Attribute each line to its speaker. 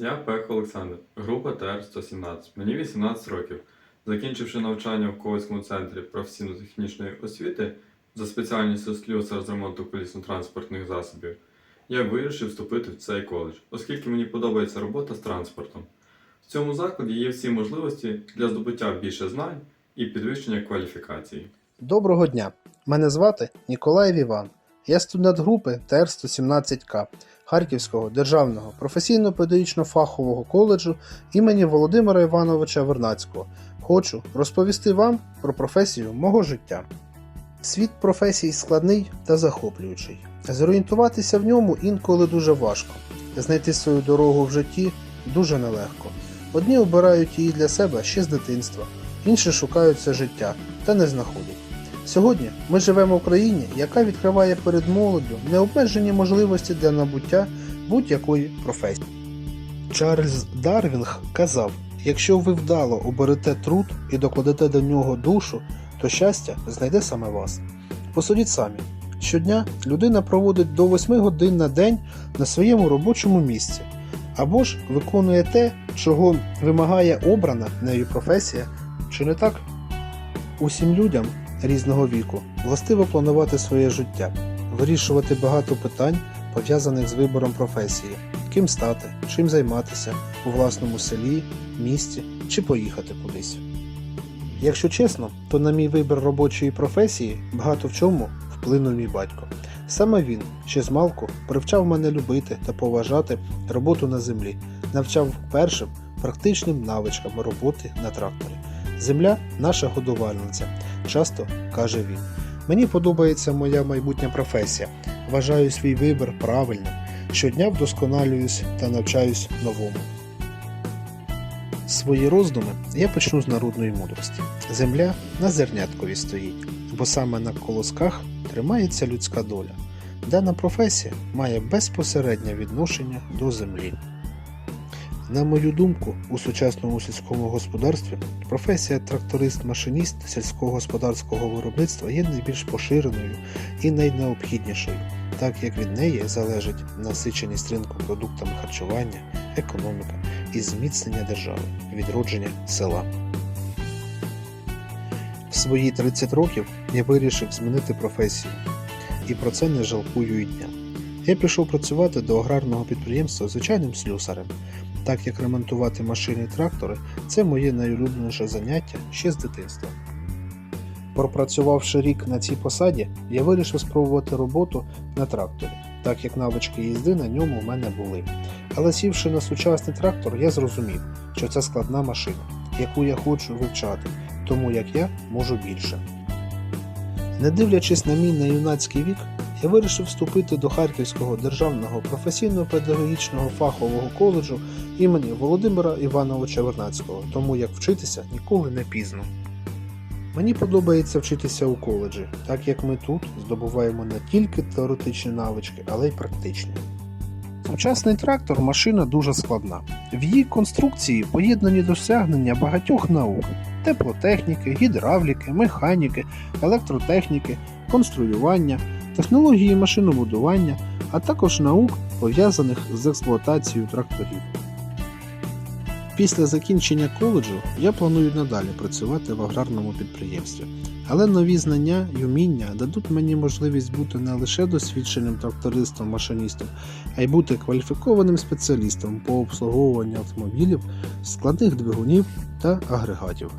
Speaker 1: Я Пех Олександр, група ТР-117. Мені 18 років. Закінчивши навчання в Ковальському центрі професійно-технічної освіти за спеціальністю слюсар з ремонту колісно-транспортних засобів, я вирішив вступити в цей коледж, оскільки мені подобається робота з транспортом. В цьому закладі є всі можливості для здобуття більше знань і підвищення кваліфікації.
Speaker 2: Доброго дня! Мене звати Ніколаєв Іван. Я студент групи ТР-117К Харківського державного професійно-педагогічно фахового коледжу імені Володимира Івановича Вернацького. Хочу розповісти вам про професію мого життя. Світ професій складний та захоплюючий. Зорієнтуватися в ньому інколи дуже важко. Знайти свою дорогу в житті дуже нелегко. Одні обирають її для себе ще з дитинства, інші шукають це життя та не знаходять. Сьогодні ми живемо в країні, яка відкриває перед молоддю необмежені можливості для набуття будь-якої професії. Чарльз Дарвінг казав: якщо ви вдало оберете труд і докладете до нього душу, то щастя знайде саме вас. Посудіть самі. Щодня людина проводить до 8 годин на день на своєму робочому місці, або ж виконує те, чого вимагає обрана нею професія, чи не так? Усім людям різного віку властиво планувати своє життя, вирішувати багато питань, пов'язаних з вибором професії, ким стати, чим займатися у власному селі, місті чи поїхати кудись. Якщо чесно, то на мій вибір робочої професії багато в чому вплинув мій батько. Саме він ще з малку привчав мене любити та поважати роботу на землі, навчав першим практичним навичкам роботи на тракторі. Земля наша годувальниця, часто каже він. Мені подобається моя майбутня професія. Вважаю свій вибір правильним. Щодня вдосконалююсь та навчаюсь новому. Свої роздуми я почну з народної мудрості. Земля на зерняткові стоїть, бо саме на колосках тримається людська доля. Дана професія має безпосереднє відношення до землі. На мою думку, у сучасному сільському господарстві професія тракторист-машиніст сільськогосподарського виробництва є найбільш поширеною і найнеобхіднішою, так як від неї залежить насиченість ринку продуктами харчування, економіка і зміцнення держави, відродження села. В свої 30 років я вирішив змінити професію, і про це не жалкую і дня. Я пішов працювати до аграрного підприємства звичайним слюсарем так як ремонтувати машини і трактори це моє найулюбленіше заняття ще з дитинства. Пропрацювавши рік на цій посаді, я вирішив спробувати роботу на тракторі, так як навички їзди на ньому в мене були. Але сівши на сучасний трактор, я зрозумів, що це складна машина, яку я хочу вивчати, тому як я можу більше. Не дивлячись на мій неюнацький вік, я вирішив вступити до Харківського державного професійно-педагогічного фахового коледжу імені Володимира Івановича Вернацького, тому як вчитися ніколи не пізно. Мені подобається вчитися у коледжі, так як ми тут здобуваємо не тільки теоретичні навички, але й практичні. Сучасний трактор машина дуже складна. В її конструкції поєднані досягнення багатьох наук: теплотехніки, гідравліки, механіки, електротехніки, конструювання, технології машинобудування, а також наук, пов'язаних з експлуатацією тракторів. Після закінчення коледжу я планую надалі працювати в аграрному підприємстві, але нові знання й уміння дадуть мені можливість бути не лише досвідченим трактористом-машиністом, а й бути кваліфікованим спеціалістом по обслуговуванню автомобілів, складних двигунів та агрегатів.